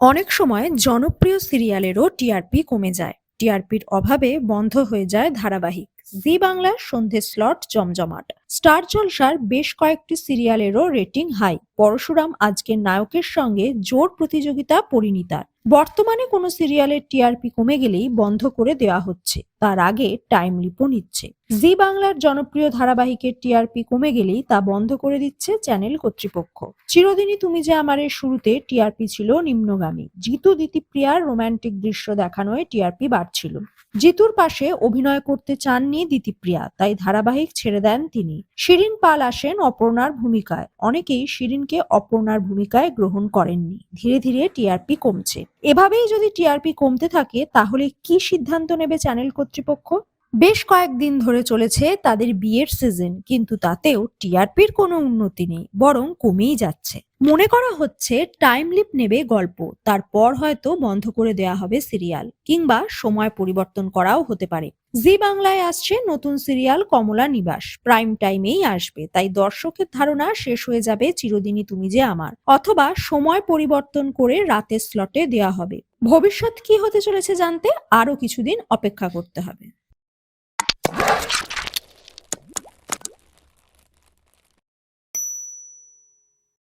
অনেক সময় জনপ্রিয় সিরিয়ালেরও টিআরপি কমে যায়। টিআরপির অভাবে বন্ধ হয়ে যায় ধারাবাহিক। জি বাংলার সন্ধে স্লট জমজমাট। স্টার জলসার বেশ কয়েকটি সিরিয়ালেরও রেটিং হাই। পরশুরাম আজকের নায়কের সঙ্গে জোর প্রতিযোগিতা পরিণীতার। বর্তমানে কোনো সিরিয়ালের টিআরপি কমে গেলেই বন্ধ করে দেওয়া হচ্ছে। তার আগে টাইম লিপও নিচ্ছে। জি বাংলার জনপ্রিয় ধারাবাহিকের টিআরপি কমে গেলেই তা বন্ধ করে দিচ্ছে চ্যানেল কর্তৃপক্ষ। চিরদিনই তুমি যে আমারের শুরুতে টিআরপি ছিল নিম্নগামী। জিতু দিতিপ্রিয়ার রোমান্টিক দৃশ্য দেখানোয় টিআরপি বাড়ছিল। জিতুর পাশে অভিনয় করতে চাননি দিতিপ্রিয়া, তাই ধারাবাহিক ছেড়ে দেন তিনি। শিরিন পাল আসেন অপর্ণার ভূমিকায়। অনেকেই শিরিনকে অপর্ণার ভূমিকায় গ্রহণ করেননি। ধীরে ধীরে টিআরপি কমছে। এভাবেই যদি টিআরপি কমতে থাকে, তাহলে কি সিদ্ধান্ত নেবে চ্যানেল কর্তৃপক্ষ? বেশ কয়েকদিন ধরে চলেছে তাদের বিয়ের সিজন কিন্তু তাতেও টিআরপির কোনো উন্নতি নেই, বরং কমেই যাচ্ছে। মনে করা হচ্ছে টাইম লিপ নেবে গল্প, তারপর হয়তো বন্ধ করে দেওয়া হবে সিরিয়াল কিংবা সময় পরিবর্তন করাও হতে পারে। জি বাংলায় আসছে নতুন সিরিয়াল কমলা নিবাস প্রাইম টাইমেই আসবে, তাই দর্শকের ধারণা শেষ হয়ে যাবে চিরদিনই তুমি যে আমার, অথবা সময় পরিবর্তন করে রাতের স্লটে দেওয়া হবে। ভবিষ্যৎ কি হতে চলেছে জানতে আরও কিছুদিন অপেক্ষা করতে হবে।